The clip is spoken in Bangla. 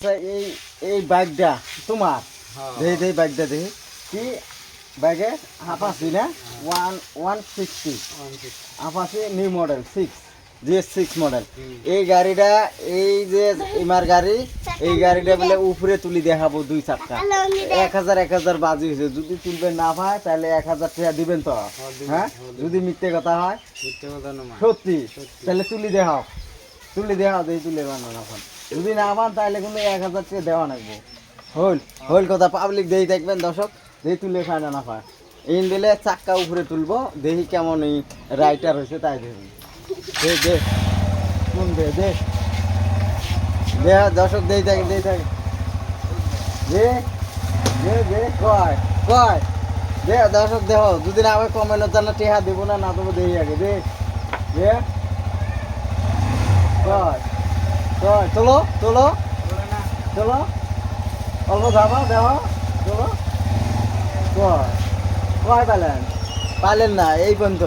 আচ্ছা, এই এই ব্যাগটা তোমার? হ্যাঁ। দেখি দেখি ব্যাগটা দেখি কি? ব্যাগে আপাসি না? One one sixty Apache new model six GS six model এই গাড়িটা এই যে ইমার গাড়ি এই গাড়িটা বলে উপরে তুলি দেখাবো দুই চারটা। এক হাজার এক হাজার বাজি হয়েছে। যদি তুলবে না হয় তাহলে এক হাজার টাকা দিবেন তো। হ্যাঁ যদি মিথ্যে কথা হয়। মিথ্যে কথা না মা। সত্যি। তাহলে তুলি দেখাও। তুলি দেখাও দেখি তুলে বানান এখন। যদি না পান, তাহলে কিন্তু এক হাজার টাকা দেওয়া লাগবো। হল হল কথা পাবলিক দেখি দেখবেন দর্শক দেখি তুলে খায় না না পায়। ইন দিলে চাক্কা উপরে তুলবো, দেখি কেমন এই রাইটার হয়েছে তাই দেখুন। দে দে, কোন দে দে। দে, দর্শক, দেই থাকে দেই থাকে। দে দে দে, কয় কয়। দে, দর্শক দেহ দুদিন আগে কমেন্ট জানা টেহা দেবো না না দেবো দেখি আগে, দে। দে। কয়। কয় চলো চলো চলো অল্প যাবা দেওয়া চলো কয় পালেন পালেন না এই পর্যন্ত